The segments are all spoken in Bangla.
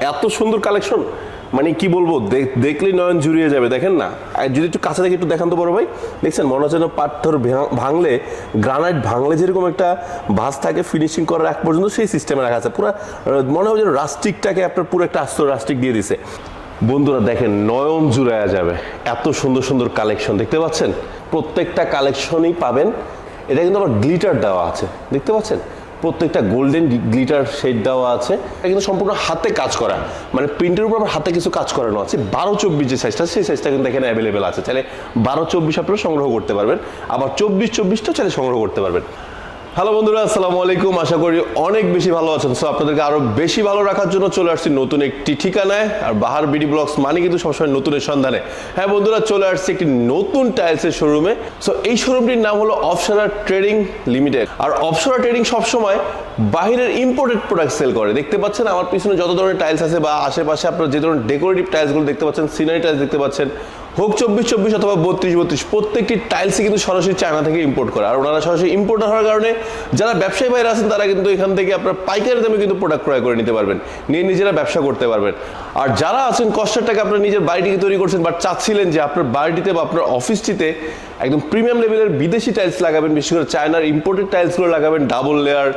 এত সুন্দর কালেকশন মানে কি বলব দেখ- দেখলেই নয়ন জুড়িয়ে যাবে, দেখেন না? যদি একটু কাছে থেকে একটু দেখান তো বড় ভাই। দেখছেন, মনে হচ্ছে পাথর ভেঙা- ভাঙলে গ্রানাইট ভাঙলে যেরকম একটা ভাস থাকে ফিনিশিং করার এক পর্যন্ত সেই সিস্টেমে রাখা আছে। পুরো মনে হয় যেন রাস্টিকটাকে আপনার পুরো একটা আস্ত রাস্টিক দিয়ে দিছে। বন্ধুরা, দেখেন, নয়ন জুড়ায়া যাবে। এত সুন্দর সুন্দর কালেকশন দেখতে পাচ্ছেন? প্রত্যেকটা কালেকশনই পাবেন। এটা কিন্তু আবার গ্লিটার দেওয়া আছে, দেখতে পাচ্ছেন? প্রত্যেকটা গোল্ডেন গ্লিটার শেড দেওয়া আছে। এটা কিন্তু সম্পূর্ণ হাতে কাজ করা। মানে প্রিন্টের উপর আবার হাতে কিছু কাজ করানো আছে। বারো চব্বিশ যে সাইজটা সেই সাইজটা কিন্তু এখানে অ্যাভেলেবেল আছে। চাইলে বারো চব্বিশ আপনারা সংগ্রহ করতে পারবেন। আবার চব্বিশ চব্বিশটাও চাইলে সংগ্রহ করতে পারবেন। হ্যালো বন্ধুরা, আসসালামু আলাইকুম। আশা করি অনেক বেশি ভালো আছেন। সো আপনাদেরকে আরও বেশি ভালো রাখার জন্য চলে আসছি নতুন একটি ঠিকানায়। আর বাহার বিডি ব্লগস মানে কিন্তু সবসময় নতুনের সন্ধানে। হ্যাঁ বন্ধুরা, চলে আসছে একটি নতুন টাইলসের শোরুমে সো এই শোরুমটির নাম হলো অপসারা ট্রেডিং লিমিটেড আর অপসারা ট্রেডিং সবসময় বাহিরের ইম্পোর্টেড প্রোডাক্ট সেল করে। দেখতে পাচ্ছেন আমার পিছনে যত ধরনের টাইলস আছে বা আশেপাশে আপনার যে ধরনের ডেকোরেটিভ টাইলসগুলো দেখতে পাচ্ছেন সিনারি টাইলস দেখতে পাচ্ছেন, হোক চব্বিশ চব্বিশ অথবা বত্রিশ বত্রিশ, প্রত্যেকটি টাইলসই কিন্তু সরাসরি চায়না থেকে ইম্পোর্ট করে। আর ওনারা সরাসরি ইম্পোর্টার হওয়ার কারণে যারা ব্যবসায়ী বাইরে আছেন, তারা কিন্তু এখান থেকে আপনার পাইকারি দামে কিন্তু প্রোডাক্ট ক্রয় করে নিতে পারবেন। নিয়ে নিজেরা ব্যবসা করতে পারবেন। আর যারা আছেন, কষ্টের টাকা আপনার নিজের বাড়িটিকে তৈরি করছেন বা চাচ্ছিলেন যে আপনার বাড়িটিতে বা আপনার অফিসটিতে একদম প্রিমিয়াম লেভেলের বিদেশি টাইলস লাগাবেন, বিশেষ করে চায়নার ইম্পোর্টেড টাইলসগুলো লাগাবেন ডাবল লেয়ার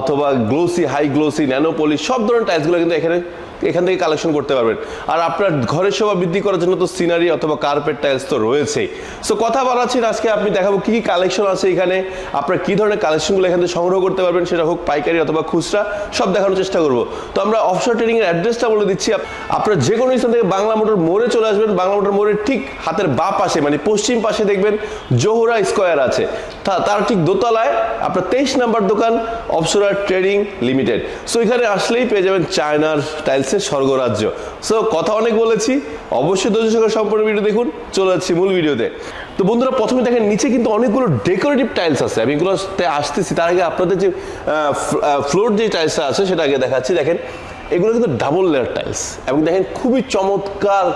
অথবা গ্লোসি হাই গ্লোসি ন্যানোপলি সব ধরনের টাইলসগুলো কিন্তু এখানে এখান থেকে কালেকশন করতে পারবেন। আর আপনার ঘরের শোভা বৃদ্ধি করার জন্য তো সিনারি অথবা কার্পেট টাইলস তো রয়েছেই। সো কথা বাড়াচ্ছি না, আজকে আপনি দেখাবো কি কি কালেকশন আছে এখানে। আপনার কি ধরনের কালেকশনগুলো এখান থেকে সংগ্রহ করতে পারবেন সেটা হোক পাইকারি অথবা খুচরা সব দেখানোর চেষ্টা করব। তো আমরা অফশোর ট্রেডিং এর অ্যাড্রেসটা বলে দিচ্ছি আপ- আপনারা যে কোনো স্থান থেকে বাংলা মোটর মোড়ে চলে আসবেন। বাংলা মোটর মোড়ের ঠিক হাতের বা পাশে মানে পশ্চিম পাশে দেখবেন জোহরা স্কোয়ার আছে। তার ঠিক দোতলায় আপনার তেইশ নাম্বার দোকান অপসরা ট্রেডিং লিমিটেড সো এখানে আসলেই পেয়ে যাবেন চায়নার টাইলসের স্বর্গরাজ্য। সো কথা অনেক বলেছি। অবশ্যই ধৈর্য সহকারে সম্পূর্ণ ভিডিও দেখুন। চলে যাচ্ছি মূল ভিডিওতে। তো বন্ধুরা, প্রথমে দেখেন, নিচে কিন্তু অনেকগুলো ডেকোরেটিভ টাইলস আছে। আমি এগুলোতে আসতেছি। তার আগে আপনাদের যে ফ্লোর যে টাইলসটা আছে, সেটা আগে দেখাচ্ছি। দেখেন এগুলো কিন্তু ডাবল লেয়ার টাইলস এবং দেখেন খুবই চমৎকার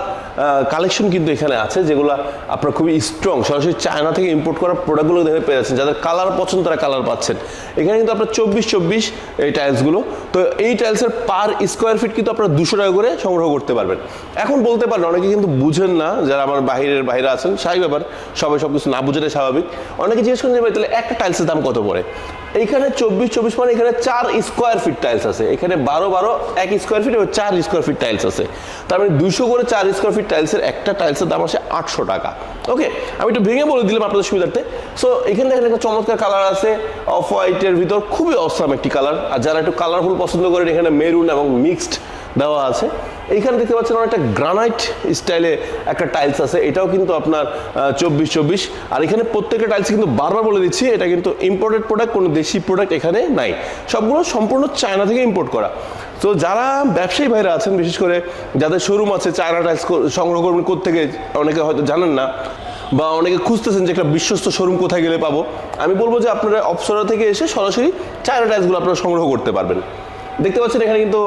কালেকশন কিন্তু এখানে আছে যেগুলো আপনার খুবই স্ট্রং সরাসরি চায়না থেকে ইম্পোর্ট করা প্রোডাক্টগুলো দেখে পেয়ে যাচ্ছেন। যাদের কালার পছন্দ তারা কালার পাচ্ছেন। এখানে কিন্তু আপনার চব্বিশ চব্বিশ এই টাইলসগুলো তো এই টাইলসের পার স্কোয়ার ফিট কিন্তু আপনারা দুশো টাকা করে সংগ্রহ করতে পারবেন। এখন বলতে পারেন, অনেকে কিন্তু বুঝেন না, যারা আমার বাহিরের বাইরে আছেন, স্বাভাবিক ব্যাপার, সবাই সব কিছু না বুঝাটাই স্বাভাবিক। অনেকে জিজ্ঞেস করেন যে ভাই, তাহলে একটা টাইলসের দাম কত পড়ে? এইখানে চব্বিশ চব্বিশ মানে এখানে চার স্কোয়ার ফিট টাইলস আছে। এখানে বারো বারো, এক স্কোয়ার ফিট এবং চার স্কোয়ার ফিট টাইলস আছে। তার মানে দুশো করে চার স্কোয়ার ফিট টাইলসের একটা টাইলসের দাম আছে আটশো টাকা। ওকে আমি একটু ভেঙে বলে দিলাম আপনাদের সুবিধার্থে। সো এখানে দেখেন একটা চমৎকার কালার আছে। অফ হোয়াইটের ভিতর খুবই অসাম একটি কালার আর যারা একটু কালারফুল পছন্দ করেন, এখানে মেরুন এবং মিক্সড দেওয়া আছে। এইখানে দেখতে পাচ্ছেন অনেকটা গ্রানাইট স্টাইলে একটা টাইলস আছে। এটাও কিন্তু আপনার চব্বিশ চব্বিশ। আর এখানে প্রত্যেকটা টাইলস কিন্তু বারবার বলে দিচ্ছি, এটা কিন্তু ইম্পোর্টেড প্রোডাক্ট কোনো দেশি প্রোডাক্ট এখানে নাই। সবগুলো সম্পূর্ণ চায়না থেকে ইম্পোর্ট করা। তো যারা ব্যবসায়ী ভাইরা আছেন, বিশেষ করে যাদের শোরুম আছে, চায়না টাইলস সংগ্রহ করবেন কোথেকে অনেকে হয়তো জানেন না, বা অনেকে খুঁজতেছেন যে একটা বিশ্বস্ত শোরুম কোথায় গেলে পাবো। আমি বলব যে আপনারা অপসরা থেকে এসে সরাসরি চায়না টাইলসগুলো আপনারা সংগ্রহ করতে পারবেন। দেখতে পাচ্ছেন এখানে কিন্তু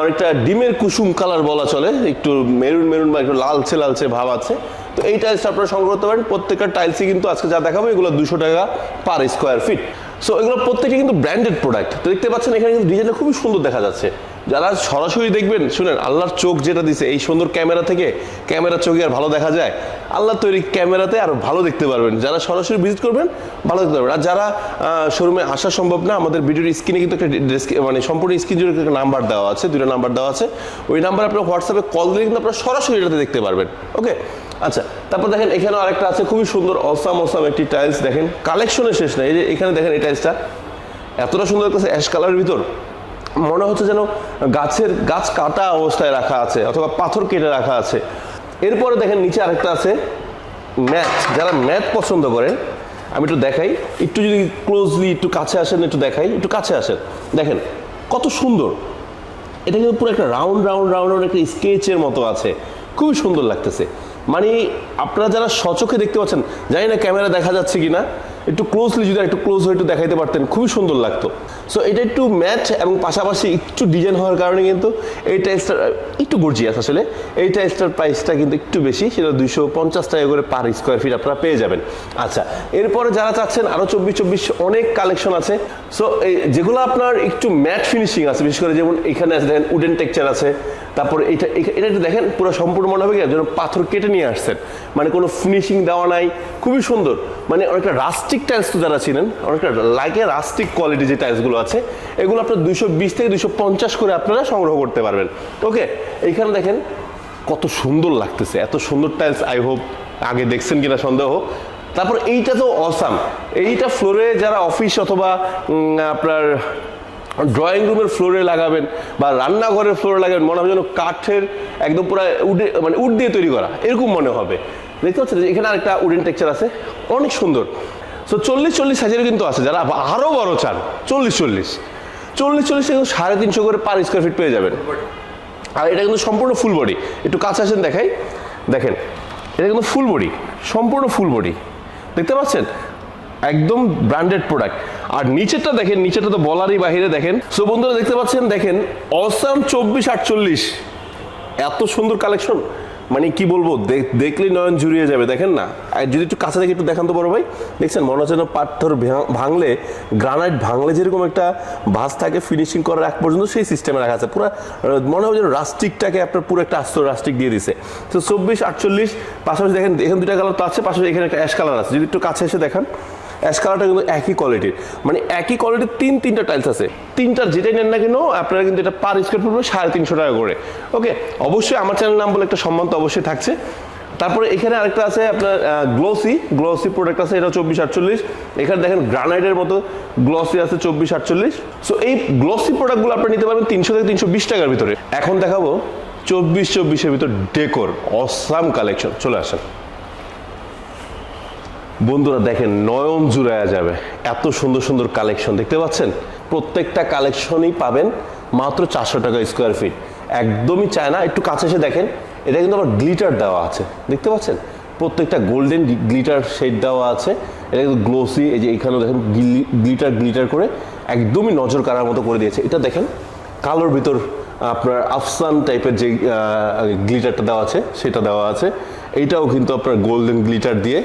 অনেকটা ডিমের কুসুম কালার বলা চলে। একটু মেরুন মেরুন বা একটু লালচে লালচে ভাব আছে। তো এই টাইলসটা আপনারা সংগ্রহ করতে পারেন। প্রত্যেকটা টাইলসই কিন্তু আজকে যা দেখাবো, এগুলো দুশো টাকা পার স্কোয়ার ফিট সো এগুলো প্রত্যেকটা কিন্তু ব্র্যান্ডেড প্রোডাক্ট তো দেখতে পাচ্ছেন এখানে কিন্তু ডিজাইনটা খুবই সুন্দর দেখা যাচ্ছে। যারা সরাসরি দেখবেন, শুনেন, আল্লাহর চোখ যেটা দিছে, এই সুন্দর ক্যামেরা থেকে ক্যামেরা চোখে আর ভালো দেখা যায়। আল্লাহ তৈরি ক্যামেরাতে আরও ভালো দেখতে পারবেন। যারা সরাসরি ভিজিট করবেন, ভালো দেখতে পারবেন। আর যারা শোরুমে আসা সম্ভব না, আমাদের ভিডিওর স্ক্রিনে কিন্তু একটা মানে সম্পূর্ণ স্ক্রিন জুড়ে একটা নাম্বার দেওয়া আছে দুটো নাম্বার দেওয়া আছে। ওই নাম্বার আপনার হোয়াটসঅ্যাপে কল দিলে কিন্তু আপনারা সরাসরি এটাতে দেখতে পারবেন। ওকে আচ্ছা তারপর দেখেন এখানে আরেকটা আছে, খুবই সুন্দর অসাম অসাম একটি টাইলস দেখেন। কালেকশনের শেষ নাই, এই যে এখানে দেখেন এই টাইলসটা এতটা সুন্দর কাছে অ্যাশ কালারের ভিতর। মনে হচ্ছে যেন গাছের গাছ কাটা অবস্থায় রাখা আছে অথবা পাথর কেটে রাখা আছে। এরপরে দেখেন নিচে আরেকটা আছে, ম্যাথ। যারা ম্যাথ পছন্দ করে আমি একটু দেখাই। একটু যদি ক্লোজলি একটু কাছে আসেন, একটু দেখাই। একটু কাছে আসেন। দেখেন, কত সুন্দর। এটা কিন্তু পুরো একটা রাউন্ড রাউন্ড রাউন্ড একটা স্কেচের মতো আছে। খুবই সুন্দর লাগতেছে। মানে আপনারা যারা সচোখে দেখতে পাচ্ছেন, জানি না ক্যামেরা দেখা যাচ্ছে কি না একটু ক্লোজলি যদি একটু ক্লোজ হয়ে একটু দেখাইতে পারতেন, খুবই সুন্দর লাগতো। সো এটা একটু ম্যাচ এবং পাশাপাশি একটু ডিজাইন হওয়ার কারণে কিন্তু এই টাইলসটা একটু গর্জিয়াস আসলে। এই টাইলসটার প্রাইসটা কিন্তু একটু বেশি, সেটা দুইশো পঞ্চাশ টাকা করে পার স্কোয়ার ফিট আপনারা পেয়ে যাবেন। আচ্ছা এরপরে যারা চাচ্ছেন আরও চব্বিশ চব্বিশ অনেক কালেকশন আছে। সো এই যেগুলো আপনার একটু ম্যাট ফিনিশিং আছে, বিশেষ করে যেমন এখানে আছে, দেখেন উডেন টেক্সচার আছে তারপর এটা এটা একটু দেখেন, পুরো সম্পূর্ণ মনে হবে কি যেন পাথর কেটে নিয়ে আসছেন। মানে কোনো ফিনিশিং দেওয়া নাই। খুবই সুন্দর। মানে অনেকটা রাস্টিক টাইলস তো যারা ছিলেন, অনেকটা লাইকে রাস্টিক কোয়ালিটি যে টাইলসগুলো আছে, এগুলো আপনার দুশো বিশ থেকে দুশো পঞ্চাশ করে আপনারা সংগ্রহ করতে পারবেন। ওকে এইখানে দেখেন কত সুন্দর লাগতেছে। এত সুন্দর টাইলস আই হোপ আগে দেখছেন কিনা সন্দেহ। তারপর এইটা তো অসাম এইটা ফ্লোরে যারা অফিস অথবা আপনার ড্রয়িং রুমের ফ্লোরে লাগাবেন বা রান্নাঘরের ফ্লোরে লাগাবেন মনে হবে যেন কাঠের একদম পুরো উডে মানে উড দিয়ে তৈরি করা। এরকম মনে হবে। দেখতে পাচ্ছেন এখানে আরেকটা উডেন টেক্সচার আছে অনেক সুন্দর। সো চল্লিশ চল্লিশ সাইজের কিন্তু আছে যারা আরও বড় চান চল্লিশ চল্লিশ। চল্লিশ চল্লিশ কিন্তু সাড়ে তিনশো করে পার স্কোয়ার ফিট পেয়ে যাবেন। আর এটা কিন্তু সম্পূর্ণ ফুল বডি একটু কাছে আসেন দেখাই। দেখেন এটা কিন্তু ফুল বডি সম্পূর্ণ ফুল বডি দেখতে পাচ্ছেন? একদম ব্র্যান্ডেড প্রোডাক্ট আর নিচেরটা দেখেন, নিচেরটা তো বলারই বাহিরে দেখেন। সো বন্ধুরা, দেখতে পাচ্ছেন, দেখেন, অসাম চব্বিশ আটচল্লিশ। এত সুন্দর কালেকশন মানে কি বলব দেখ- দেখলেই নয়ন জুড়িয়ে যাবে, দেখেন না? আর যদি একটু কাছে দেখে একটু দেখান তো বড় ভাই। দেখছেন, মনে হচ্ছে পাথর ভেঙা- ভাঙলে গ্রানাইট ভাঙলে যেরকম একটা ভাস থাকে ফিনিশিং করার এক পর্যন্ত সেই সিস্টেমে রাখা আছে। পুরো, মনে হয় যেন রাস্টিকটাকে আপনার পুরো একটা আস্ত রাস্টিক দিয়ে দিছে। তো চব্বিশ আটচল্লিশ, পাশাপাশি দেখেন, এখানে দুটা কালার তো আছে, পাশাপাশি এখানে একটা অ্যাশ কালার আছে। যদি একটু কাছে এসে দেখান। অ্যাশ কালারটা কিন্তু একই কোয়ালিটির মানে একই কোয়ালিটির তিন, তিনটা টাইলস আছে। তিনটার যেটাই নেন না কেন, আপনারা কিন্তু এটা পার স্কোয়ার পড়বে সাড়ে তিনশো টাকা করে। ওকে অবশ্যই আমার চ্যানেল নাম বলে একটা সম্মান তো অবশ্যই থাকছে। তারপরে এখানে আরেকটা আছে আপনার গ্লোসি গ্লোসি প্রোডাক্ট আছে, এটা চব্বিশ আটচল্লিশ। এখানে দেখেন গ্রানাইটের মতো গ্লোসি আছে চব্বিশ আটচল্লিশ। সো এই গ্লোসি প্রোডাক্টগুলো আপনি নিতে পারবেন তিনশো থেকে তিনশো বিশ টাকার ভিতরে। এখন দেখাবো চব্বিশ চব্বিশের ভিতর ডেকোর অসাম কালেকশন চলে আসেন। বন্ধুরা দেখেন নয়ন জুড়ায়া যাবে। এত সুন্দর সুন্দর কালেকশন দেখতে পাচ্ছেন? প্রত্যেকটা কালেকশনই পাবেন মাত্র চারশো টাকা স্কোয়ার ফিট একদমই চায় না একটু কাছে এসে দেখেন, এটা কিন্তু আবার গ্লিটার দেওয়া আছে। দেখতে পাচ্ছেন? প্রত্যেকটা গোল্ডেন গ্লিটার শেড দেওয়া আছে। এটা কিন্তু গ্লোসি এই যে এখানেও দেখেন গ্লিটার গ্লিটার করে একদমই নজর কাড়ার মতো করে দিয়েছে। এটা দেখেন, কালোর ভিতর আপনার আফসান টাইপের যে গ্লিটারটা দেওয়া আছে, সেটা দেওয়া আছে। এইটাও কিন্তু আপনার গোল্ডেন গ্লিটার দিয়ে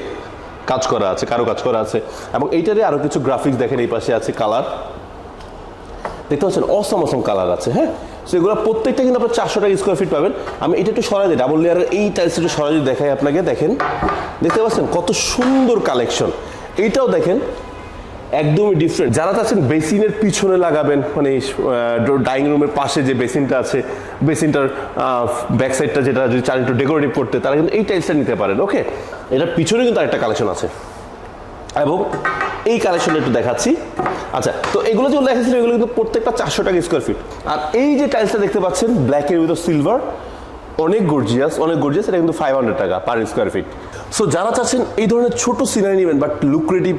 কাজ করা আছে, কারও কাজ করা আছে। এবং এইটারে আরও কিছু গ্রাফিক্স দেখেন, এই পাশে আছে কালার দেখতে পাচ্ছেন অসম অসম কালার আছে হ্যাঁ? সো প্রত্যেকটা কিন্তু আপনার চারশো টাকা স্কোয়ার ফিট পাবেন। আমি এটা একটু সরাই দিই ডাবল লেয়ারের এই টাইলস একটু সরাই দেখাই আপনাকে, দেখেন। দেখতে পাচ্ছেন কত সুন্দর কালেকশন এইটাও দেখেন একদমই ডিফারেন্ট যারা চাচ্ছেন বেসিনের পিছনে লাগাবেন মানে ডাইনিং রুমের পাশে যে বেসিনটা আছে, বেসিনটার ব্যাক সাইডটা যেটা যদি চান একটু ডেকোরেটিভ করতে, তারা কিন্তু এই টাইলসটা নিতে পারেন ওকে এটার পিছনে কিন্তু আরেকটা কালেকশন আছে। এবং এই কালেকশনটা একটু দেখাচ্ছি। আচ্ছা তো এগুলো যেগুলো দেখাচ্ছিল এগুলো কিন্তু প্রত্যেকটা চারশো টাকা স্কোয়ার ফিট আর এই যে টাইলসটা দেখতে পাচ্ছেন ব্ল্যাকের ভিতর সিলভার অনেক গর্জিয়াস অনেক গর্জিয়াস এটা কিন্তু ফাইভ হান্ড্রেড টাকা পার স্কোয়ার ফিট সো যারা চাচ্ছেন এই ধরনের ছোট সিনারি নেবেন but lucrative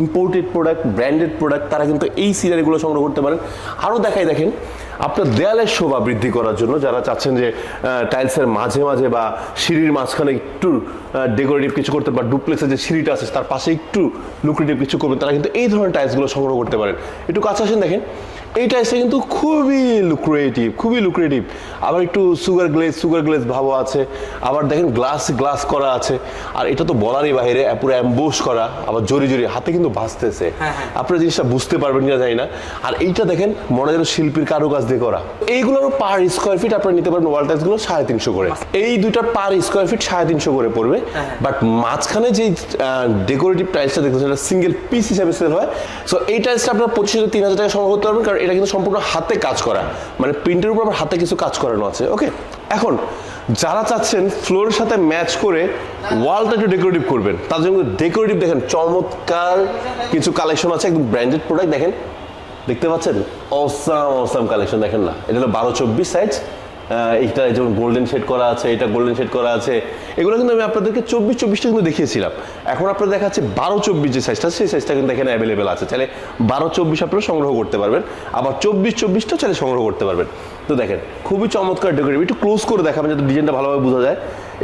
imported product branded product তারা কিন্তু এই সিনারিগুলো সংগ্রহ করতে পারেন। আরও দেখাই দেখেন, আপনার দেয়ালের শোভা বৃদ্ধি করার জন্য যারা চাচ্ছেন যে টাইলসের মাঝে মাঝে বা সিঁড়ির মাঝখানে একটু ডেকোরেটিভ কিছু করতে বা ডুপ্লেক্সের যে সিঁড়িটা আছে, তার পাশে একটু লুক্রেটিভ কিছু করবেন, তারা কিন্তু এই ধরনের টাইলসগুলো সংগ্রহ করতে পারেন। একটু কাছে আসেন দেখেন এই টাইলসটা কিন্তু খুবই লুক্রিয়েটিভ খুবই লুক্রেটিভ আবার একটু সুগার গ্লেজ সুগার গ্লেজ ভাবও আছে। আবার দেখেন গ্লাস গ্লাস করা আছে। আর এটা তো বলারই বাইরে পুরো অ্যাম্বোস করা আবার জরি জরি হাতে কিন্তু ভাসতেছে। আপনারা জিনিসটা বুঝতে পারবেন কিনা জানি না। আর এইটা দেখেন মনে যেন শিল্পীর কারুকাজ দিয়ে করা। এইগুলোর পার স্কোয়ার ফিট আপনারা নিতে পারবেন ওয়াল টাইলসগুলো সাড়ে তিনশো করে। এই দুইটার পার স্কোয়ার ফিট সাড়ে তিনশো করে পড়বে। বাট মাঝখানে যে ডেকোরেটিভ টাইলসটা দেখতে সেটা সিঙ্গেল পিস হিসাবে সেল হয়। সো এই টাইলসটা আপনার পঁচিশ থেকে তিন হাজার টাকা সংগ্রহ করতে পারবেন। কারণ এটা কিন্তু সম্পূর্ণ হাতে কাজ করা। মানে প্রিন্টের উপর আবার হাতে কিছু কাজ করানো আছে। ওকে এখন, যারা চাচ্ছেন ফ্লোরের সাথে ম্যাচ করে ওয়ালটা একটু ডেকোরেটিভ করবেন। তার জন্য ডেকোরেটিভ দেখেন, চমৎকার কিছু কালেকশন আছে, একদম ব্র্যান্ডেড প্রোডাক্ট দেখেন। দেখতে পাচ্ছেন? অসাম অসাম কালেকশন দেখেন না। এটা হলো বারো চব্বিশ সাইজ এইটা যেমন গোল্ডেন শেড করা আছে, এটা গোল্ডেন শেড করা আছে, এগুলো কিন্তু আমি আপনাদেরকে চব্বিশ চব্বিশটা কিন্তু দেখিয়েছিলাম। এখন আপনারা দেখাচ্ছে বারো চব্বিশ যে সাইজটা সেই সাইজটা কিন্তু এখানে অ্যাভেলেবেল আছে। তাহলে বারো চব্বিশ আপনারা সংগ্রহ করতে পারবেন, আবার চব্বিশ চব্বিশটা চাইলে সংগ্রহ করতে পারবেন। তো দেখেন, খুবই চমৎকার ডেকোরেটিভ একটু ক্লোজ করে দেখাবেন যাতে ডিজাইনটা ভালোভাবে বোঝা যায়।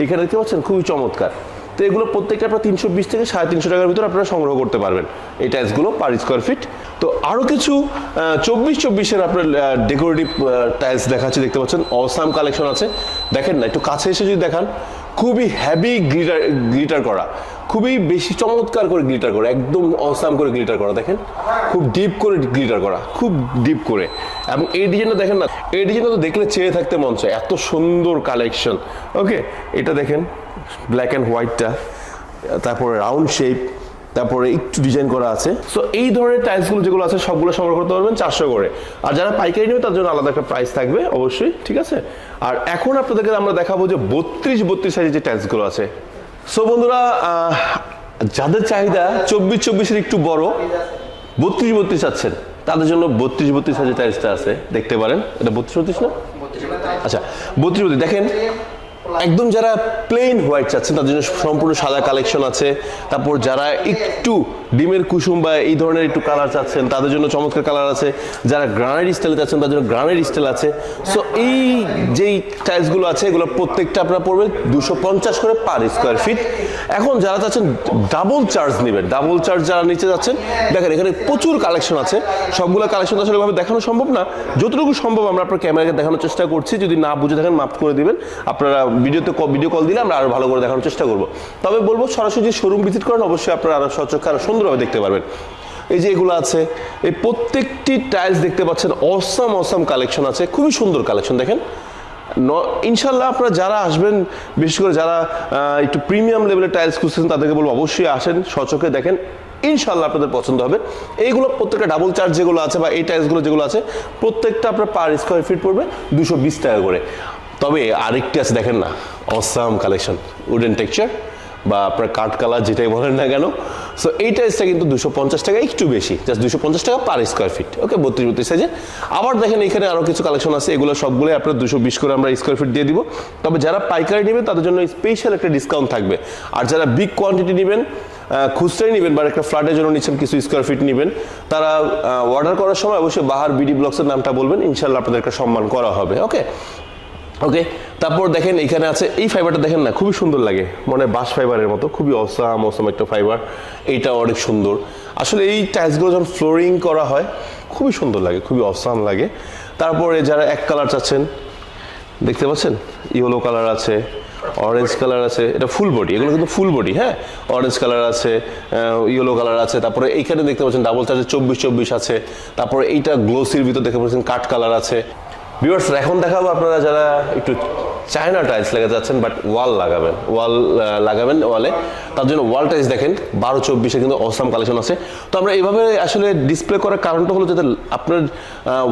এখানে দেখতে পাচ্ছেন, খুবই চমৎকার। তো এগুলো প্রত্যেকটা আপনার তিনশো বিশ থেকে সাড়ে তিনশো টাকার ভিতরে আপনারা সংগ্রহ করতে পারবেন। এই টাইলসগুলো পার স্কোয়ার ফিট তো আরও কিছু চব্বিশ চব্বিশের আপনার ডেকোরেটিভ টাইলস দেখাচ্ছি, দেখতে পাচ্ছেন। অসাম কালেকশন আছে। দেখেন না, একটু কাছে এসে যদি দেখান, খুবই হ্যাভি গ্লিটার গ্লিটার করা। খুবই বেশি চমৎকার করে গ্লিটার করা, একদম অসাম করে গ্লিটার করা, দেখেন। খুব ডিপ করে গ্লিটার করা, খুব ডিপ করে। এবং এই ডিজাইনটা দেখেন না, এই ডিজাইনটা তো দেখলে চেয়ে থাকতে মন চায়, এত সুন্দর কালেকশন ওকে এটা দেখেন। ব্ল্যাক অ্যান্ড হোয়াইটটা তারপরে রাউন্ড শেপ তারপরে একটু ডিজাইন করা আছে। সো এই ধরনের টাইলসগুলো যেগুলো আছে, সবগুলো সংগ্রহ করতে পারবেন চারশো করে। আর যারা পাইকারি নেবে, তার জন্য আলাদা একটা প্রাইস থাকবে, অবশ্যই, ঠিক আছে? আর এখন আপনাদেরকে আমরা দেখাবো যে বত্রিশ বত্রিশ সাইজের যে টাইলসগুলো আছে। সো বন্ধুরা যাদের চাহিদা চব্বিশ চব্বিশের একটু বড়, বত্রিশ বত্রিশ আছেন তাদের জন্য বত্রিশ বত্রিশ সাইজের টাইলসটা আছে, দেখতে পারেন। এটা বত্রিশ বত্রিশ না? আচ্ছা বত্রিশ বত্রিশ, দেখেন। একদম যারা প্লেন হোয়াইট চাচ্ছেন, তাদের জন্য সম্পূর্ণ সাদা কালেকশন আছে। তারপর যারা একটু ডিমের কুসুম বা এই ধরনের একটু কালার চাচ্ছেন, তাদের জন্য চমৎকার কালার আছে। যারা গ্রানাইট স্টাইলে চাচ্ছেন, তাদের জন্য গ্রানাইট স্টাইল আছে। সো এই যেই টাইলসগুলো আছে, এগুলো প্রত্যেকটা আপনার পড়বে দুশো পঞ্চাশ করে পার স্কোয়ার ফিট এখন যারা চাচ্ছেন ডাবল চার্জ নেবেন ডাবল চার্জ যারা নিচে যাচ্ছেন, দেখেন এখানে প্রচুর কালেকশন আছে। সবগুলো কালেকশন আসলে ভাবে দেখানো সম্ভব না। যতটুকু সম্ভব আমরা আপনার ক্যামেরাকে দেখানোর চেষ্টা করছি। যদি না বুঝে থাকেন মাপ করে দিবেন। আপনারা ভিডিওতে ভিডিও কল দিলে আমরা আরও ভালো করে দেখানোর চেষ্টা করব। তবে বলব সরাসরি শোরুম ভিজিট করেন, অবশ্যই আপনারা আরও সচক্ষে, আরও সুন্দরভাবে দেখতে পারবেন। এই যে এগুলো আছে, এই প্রত্যেকটি টাইলস দেখতে পাচ্ছেন অসাম অসাম কালেকশন আছে, খুবই সুন্দর কালেকশন দেখেন। ইনশাল্লাহ আপনারা যারা আসবেন, বিশেষ করে যারা একটু প্রিমিয়াম লেভেলের টাইলস খুঁজছেন তাদেরকে বলব অবশ্যই আসেন সচকে দেখেন ইনশাল্লাহ আপনাদের পছন্দ হবে। এইগুলো প্রত্যেকটা ডাবল চার্জ যেগুলো আছে বা এই টাইলসগুলো যেগুলো আছে, প্রত্যেকটা আপনার পার স্কোয়ার ফিট পড়বে দুশো বিশ টাকা করে। তবে আরেকটি আছে, দেখেন না, অসাম কালেকশন উডেন টেক্সচার বা আপনার কাঠ কালার যেটাই বলেন না কেন। সো এই টাইলসটা কিন্তু দুশো পঞ্চাশ টাকা, একটু বেশি জাস্ট দুশো পঞ্চাশ টাকা পার স্কোয়ার ফিট ওকে বত্রিশ বত্রিশ সাইজে আবার দেখেন এখানে আরও কিছু কালেকশন আছে, এগুলো সবগুলোই আপনার দুশো বিশ করে আমরা স্কোয়ার ফিট দিয়ে দিব। তবে যারা পাইকারি নেবে তাদের জন্য স্পেশাল একটা ডিসকাউন্ট থাকবে। আর যারা বিগ কোয়ান্টিটি নেবেন খুচরাই নেবেন বা একটা ফ্ল্যাটের জন্য নিচ্ছেন কিছু স্কোয়ার ফিট নেবেন, তারা অর্ডার করার সময় অবশ্যই বাহার বিডি ব্লকসের নামটা বলবেন ইনশাল্লাহ আপনাদেরকে সম্মান করা হবে ওকে ওকে তারপর দেখেন এখানে আছে, এই ফাইবারটা দেখেন না, খুবই সুন্দর লাগে। মনে বাঁশ ফাইবারের মতো, খুবই অসাম অসাম একটা ফাইবার এইটা অনেক সুন্দর। আসলে এই টাইলসগুলো যখন ফ্লোরিং করা হয়, খুবই সুন্দর লাগে, খুবই অসাম লাগে। তারপরে যারা এক কালার চাচ্ছেন, দেখতে পাচ্ছেন? ইয়েলো কালার আছে অরেঞ্জ কালার আছে, এটা ফুল বডি এগুলো কিন্তু ফুল বডি হ্যাঁ? অরেঞ্জ কালার আছে ইয়েলো কালার আছে, তারপরে এইখানে দেখতে পাচ্ছেন ডাবল চার্জে চব্বিশ চব্বিশ আছে, তারপরে এইটা গ্লোসির ভিতর দেখতে পাচ্ছেন কাঠ কালার আছে। ভিউয়ার্স এখন দেখাবো আপনারা যারা একটু চায়না টাইলস লাগাতে যাচ্ছেন বাট ওয়াল লাগাবেন। ওয়াল লাগাবেন ওয়ালে তার জন্য ওয়াল টাইলস দেখেন, বারো, চব্বিশে কিন্তু অসাম কালেকশন আছে। তো আমরা এইভাবে আসলে ডিসপ্লে করার কারণটা হলো যাতে আপনার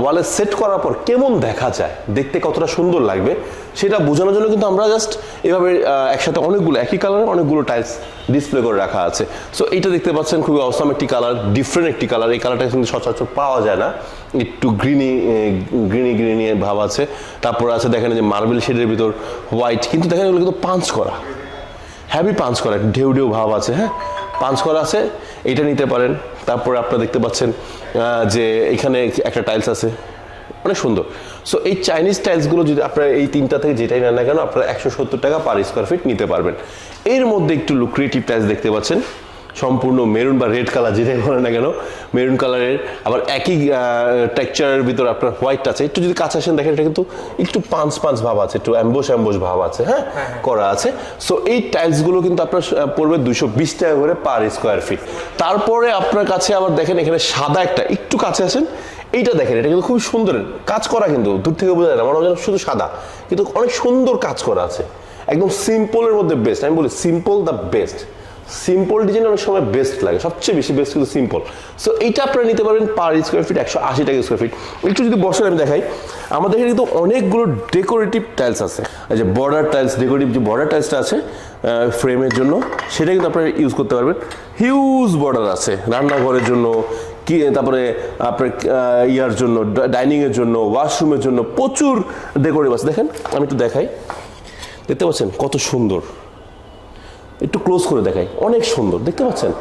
ওয়ালে সেট করার পর কেমন দেখা যায়, দেখতে কতটা সুন্দর লাগবে, সেটা বোঝানোর জন্য কিন্তু আমরা জাস্ট এভাবে একসাথে অনেকগুলো, একই কালারের অনেকগুলো টাইলস ডিসপ্লে করে রাখা আছে। সো এইটা দেখতে পাচ্ছেন, খুবই অসাম একটি কালার ডিফারেন্ট একটি কালার এই কালারটা কিন্তু সচরাচর পাওয়া যায় না। একটু গ্রিনি গ্রিনি গ্রিনি ভাব আছে। তারপর আছে দেখেন যে মার্বেল শেডের ভিতর হোয়াইট কিন্তু দেখেন এগুলো কিন্তু পাঞ্চ করা। হ্যাভি পাঞ্চ করা ঢেউ ঢেউ ভাব আছে হ্যাঁ? পাঞ্চ করা আছে, এটা নিতে পারেন। তারপরে আপনারা দেখতে পাচ্ছেন যে এখানে একটা টাইলস আছে, অনেক সুন্দর। সো এই চাইনিজ টাইলসগুলো যদি আপনারা এই তিনটা থেকে যেটাই নেন না কেন, আপনারা একশো সত্তর টাকা পার স্কোয়ার ফিট নিতে পারবেন। এর মধ্যে একটু লুক্রিয়েটিভ টাইলস দেখতে পাচ্ছেন। সম্পূর্ণ মেরুন বা রেড কালার যেটাই বলেন না কেন মেরুন কালারের আবার একই টেক্সচারের ভিতর আপনার হোয়াইট আছে। একটু যদি কাছে আসেন দেখেন এটা কিন্তু একটু পাঁচ পাঁচ ভাব আছে একটু অ্যাম্বোস অ্যাম্বোস ভাব আছে হ্যাঁ? করা আছে। সো এই টাইলসগুলো কিন্তু আপনার পড়বে দুশো বিশ টাকা করে পার স্কোয়ার ফিট তারপরে আপনার কাছে আবার দেখেন এখানে সাদা একটা একটু কাছে আসেন এইটা দেখেন এটা কিন্তু খুব সুন্দর। কাজ করা কিন্তু দূর থেকে বোঝা যায় না মনে হয় যেন শুধু সাদা। কিন্তু অনেক সুন্দর কাজ করা আছে। একদম সিম্পলের মধ্যে বেস্ট আমি বলি simple the best simple design অনেক সময় বেস্ট লাগে, সবচেয়ে বেশি বেস্ট কিন্তু সিম্পল সো এইটা আপনারা নিতে পারবেন পার স্কোয়ার ফিট একশো আশি টাকা স্কোয়ার ফিট একটু যদি বসেন আমি দেখাই, আমাদের এখানে কিন্তু অনেকগুলো ডেকোরেটিভ টাইলস আছে। যে বর্ডার টাইলস ডেকোরেটিভ যে বর্ডার টাইলসটা আছে ফ্রেমের জন্য, সেটা কিন্তু আপনারা ইউজ করতে পারবেন। হিউজ বর্ডার আছে, রান্নাঘরের জন্য, কি, তারপরে আপনার ইয়ার জন্য ডাইনিংয়ের জন্য ওয়াশরুমের জন্য প্রচুর ডেকোরেটিভ আছে। দেখেন, আমি একটু দেখাই। দেখতে পাচ্ছেন কত সুন্দর। একটু ক্লোজ করে দেখাই। অনেক সুন্দর দেখতে পাচ্ছেন?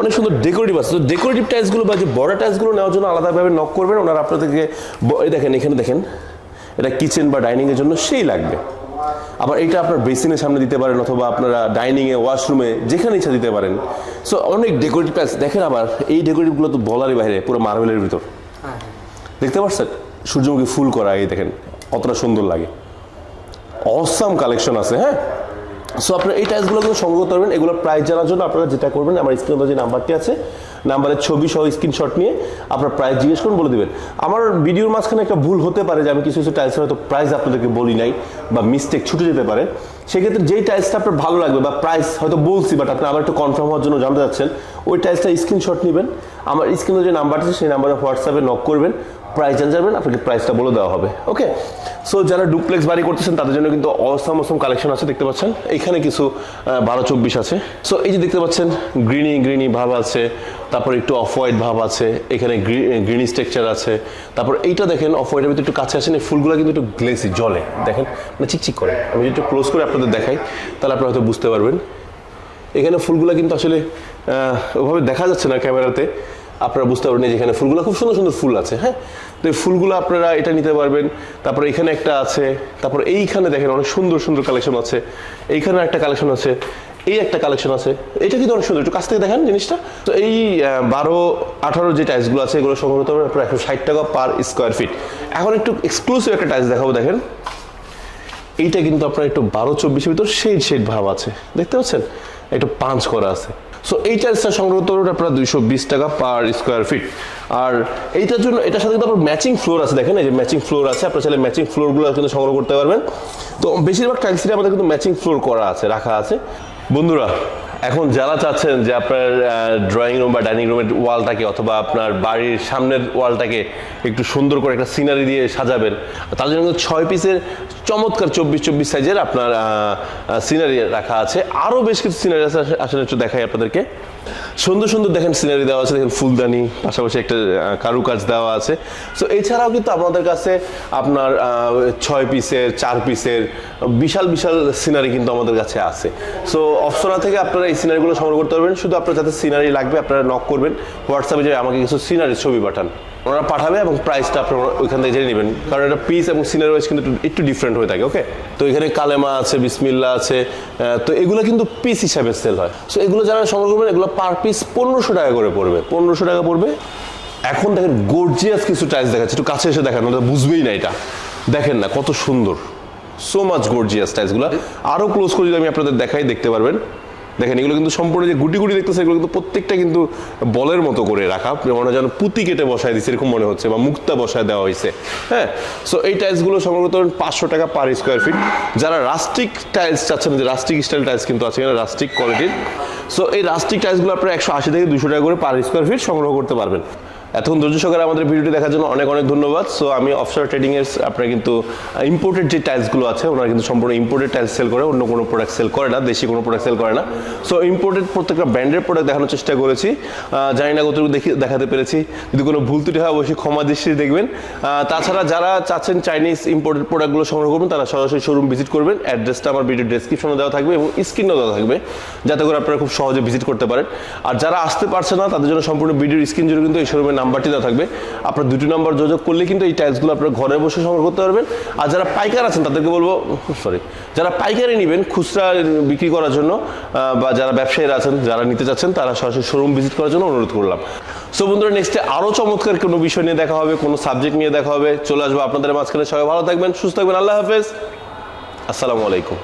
অনেক সুন্দর ডেকোরেটিভ আছে। তো ডেকোরেটিভ টাইলসগুলো বা যে বড় টাইলসগুলো নেওয়ার জন্য আলাদাভাবে নক করবেন ওনারা আপনাদেরকে এই দেখেন এখানে দেখেন। এটা কিচেন বা ডাইনিংয়ের জন্য সেই লাগবে। আবার এটা আপনার বেসিনের সামনে দিতে পারেন অথবা আপনারা ডাইনিংয়ে ওয়াশরুমে যেখানে ইচ্ছা দিতে পারেন। সো অনেক ডেকোরেটিভ টাইলস দেখেন আবার এই ডেকোরেটিভগুলো তো বলারই বাইরে পুরো মার্বেলের ভিতর। হ্যাঁ দেখতে পাচ্ছেন? সূর্যমুখী ফুল করা এই দেখেন কতটা সুন্দর লাগে। অসাম কালেকশন আছে হ্যাঁ? সো আপনারা এই টাইলসগুলো সংগ্রহ করবেন এগুলো প্রাইস জানার জন্য আপনারা যেটা করবেন, আমার স্ক্রিনে যে নাম্বারটি আছে নাম্বারের ছবি সহ স্ক্রিনশট নিয়ে আপনার প্রাইস জিজ্ঞেস করুন, বলে দেবেন। আমার ভিডিওর মাঝখানে একটা ভুল হতে পারে যে আমি কিছু কিছু টাইলসের হয়তো প্রাইস আপনাদেরকে বলি নাই বা মিস্টেক ছুটে যেতে পারে। সেক্ষেত্রে যেই টাইলসটা আপনার ভালো লাগবে বা প্রাইস হয়তো বলছি বাট আপনি আবার একটু কনফার্ম হওয়ার জন্য জানতে চাচ্ছেন, ওই টাইলসটা স্ক্রিনশট নেবেন। আমার স্ক্রিনে যে নাম্বার আছে, সেই নাম্বারে হোয়াটসঅ্যাপে নক করবেন। প্রাইস জানতে যাবেন আপনাকে প্রাইসটা বলে দেওয়া হবে। ওকে সো যারা ডুপ্লেক্স বাড়ি করতেছেন, তাদের জন্য কিন্তু অসম অসম কালেকশন আছে, দেখতে পাচ্ছেন। এখানে কিছু বারো, চব্বিশ আছে। সো এই যে দেখতে পাচ্ছেন গ্রিনি গ্রিনি ভাব আছে। তারপর একটু অফ হোয়াইট ভাব আছে। এখানে গ্রিনি স্ট্রাকচার আছে। তারপর এইটা দেখেন অফ হোয়াইটের ভিতরে একটু কাছে আসেন, এই ফুলগুলো কিন্তু একটু গ্লেসি জলে। দেখেন মানে চিকচিক করে। আমি যদি একটু ক্লোজ করে আপনাদের দেখাই, তাহলে আপনারা হয়তো বুঝতে পারবেন। এখানে ফুলগুলো কিন্তু আসলে ওভাবে দেখা যাচ্ছে না ক্যামেরাতে। আপনারা বুঝতে পারবেন এই যে এখানে ফুলগুলো খুব সুন্দর সুন্দর ফুল আছে হ্যাঁ? তো ফুলগুলো আপনারা এটা নিতে পারবেন। তারপরে এখানে একটা আছে, তারপর এইখানে দেখেন অনেক সুন্দর সুন্দর কালেকশন আছে। এইখানে একটা কালেকশন আছে, এই একটা কালেকশন আছে। এটা কিন্তু অনেক সুন্দর, একটু কাছ থেকে দেখেন জিনিসটা। তো এই বারো, আঠারো যে টাইলসগুলো আছে, এগুলো সংগ্রহ করতে পারবেন প্রায় একশো ষাট টাকা পার স্কোয়ার ফিট এখন একটু এক্সক্লুসিভ একটা টাইলস দেখাবো, দেখেন। এইটা কিন্তু আপনার একটু বারো, চব্বিশের ভিতর শেড শেড ভাব আছে। দেখতে পাচ্ছেন? একটু পাঞ্চ করা আছে। সো এই টাইলসটা সংগ্রহ করতে আপনার দুইশো বিশ টাকা পার স্কোয়ার ফিট আর এইটার জন্য, এটার সাথে কিন্তু আপনার ম্যাচিং ফ্লোর আছে, দেখেন এই যে ম্যাচিং ফ্লোর আছে, আপনার চাইলে ম্যাচিং ফ্লোরগুলো কিন্তু সংগ্রহ করতে পারবেন। তো, বেশিরভাগ টাইলসই আমাদের কিন্তু ম্যাচিং ফ্লোর করা আছে, রাখা আছে। বন্ধুরা এখন যারা চাচ্ছেন যে আপনার ড্রয়িং রুম বা ডাইনিং রুমের ওয়ালটাকে অথবা আপনার বাড়ির সামনের ওয়ালটাকে একটু সুন্দর করে একটা সিনারি দিয়ে সাজাবেন তার জন্য ছয় পিসের চমৎকার চব্বিশ চব্বিশ সাইজের আপনার সিনারি রাখা আছে। আরও বেশ কিছু সিনারি আছে আসলে- একটু দেখাই আপনাদেরকে। সুন্দর সুন্দর দেখেন সিনারি দেওয়া আছে, দেখেন ফুলদানি, পাশাপাশি একটা কারুকাজ দেওয়া আছে। সো এছাড়াও কিন্তু আপনাদের কাছে আপনার ছয় পিসের চার পিসের বিশাল বিশাল সিনারি কিন্তু আমাদের কাছে আছে। সো অপসরা থেকে আপনারা এই সিনারিগুলো সংগ্রহ করতে পারবেন। শুধু আপনার যাতে সিনারি লাগবে আপনারা নক করবেন। হোয়াটসঅ্যাপে যে আমাকে কিছু সিনারির ছবি পাঠান। ওনারা পাঠাবে এবং প্রাইসটা আপনারা ওইখান থেকে জেনে নেবেন। কারণ এটা পিস এবং সিনারি ওয়াইজ কিন্তু একটু- ডিফারেন্ট হয়ে থাকে ওকে তো এখানে কালেমা আছে, বিসমিল্লা আছে তো এগুলো কিন্তু পিস হিসাবে সেল হয়। সো এগুলো যারা সংগ্রহ করবেন, এগুলো পার পিস পনেরোশো টাকা করে পড়বে। পনেরোশো টাকা পড়বে। এখন দেখেন গর্জিয়াস কিছু টাইলস দেখাচ্ছে। একটু কাছে এসে দেখেন ওটা বুঝবেই না এটা। দেখেন না, কত সুন্দর। সো মাচ গর্জিয়াস টাইলসগুলো আরও ক্লোজ করে যদি আমি আপনাদের দেখাই, দেখতে পারবেন। দেখেন, এগুলো কিন্তু সম্পূর্ণ যে গুটি গুটি দেখতেছে এগুলো কিন্তু প্রত্যেকটা কিন্তু বলের মতো করে রাখা। মনে যেন পুঁতি কেটে বসায় দিচ্ছে এরকম মনে হচ্ছে, বা মুক্তা বসায় দেওয়া হয়েছে হ্যাঁ? সো এই টাইলসগুলো করতে পাঁচশো টাকা পার স্কোয়ার ফিট যারা রাস্টিক টাইলস চাচ্ছেন, যে রাস্টিক স্টাইল টাইলস কিন্তু আছে এখানে রাস্টিক কোয়ালিটির সো এই রাস্টিক টাইলসগুলো আপনারা একশো আশি থেকে দুশো টাকা করে পার স্কোয়ার ফিট সংগ্রহ করতে পারবেন। এতক্ষণ ধৈর্য সহকারে আমাদের ভিডিওটি দেখার জন্য অনেক অনেক ধন্যবাদ। সো আমি অফশোর ট্রেডিং এর আপনার কিন্তু ইম্পোর্টেড যে টাইলসগুলো আছে, ওনারা কিন্তু সম্পূর্ণ ইম্পোর্টেড টাইলস সেল করে, অন্য কোনো প্রোডাক্ট সেল করে না, দেশি কোনো প্রোডাক্ট সেল করে না। সো ইম্পোর্টেড প্রত্যেকটা ব্র্যান্ডের প্রোডাক্ট দেখানোর চেষ্টা করেছি। জানি না কতটুকু দেখি, দেখাতে পেরেছি। যদি কোনো ভুল ত্রুটি হয়, অবশ্যই ক্ষমা দৃষ্টি দেখবেন। তাছাড়া যারা চাচ্ছেন চাইনিজ ইম্পোর্টেড প্রোডাক্টগুলো সংগ্রহ করবেন, তারা সরাসরি শোরুম ভিজিট করবেন। অ্যাড্রেসটা আমার ভিডিও ডেসক্রিপশনে দেওয়া থাকবে এবং স্ক্রিনেও দেওয়া থাকবে, যাতে করে আপনারা খুব সহজে ভিজিট করতে পারেন। আর যারা আসতে পারছে না, তাদের জন্য সম্পূর্ণ ভিডিওর স্ক্রিন জুড়ে কিন্তু এই শোরুমের নাম্বারটি দেওয়া থাকবে। আপনার দুটি নাম্বার যোগাযোগ করলে কিন্তু এই টাইলসগুলো আপনার ঘরে বসে সংগ্রহ করতে পারবেন। আর যারা পাইকার আছেন, তাদেরকে বলব সরি যারা পাইকারি নেবেন খুচরা বিক্রি করার জন্য বা যারা ব্যবসায়ীরা আছেন, যারা নিতে চাচ্ছেন তারা সরাসরি শোরুম ভিজিট করার জন্য অনুরোধ করলাম। সো বন্ধুরা নেক্সটে আরও চমৎকার কোনো বিষয় নিয়ে দেখা হবে, কোনো সাবজেক্ট নিয়ে দেখা হবে। চলে আসব আপনাদের মাঝখানে। সবাই ভালো থাকবেন, সুস্থ থাকবেন। আল্লাহ হাফেজ। আসসালামু আলাইকুম।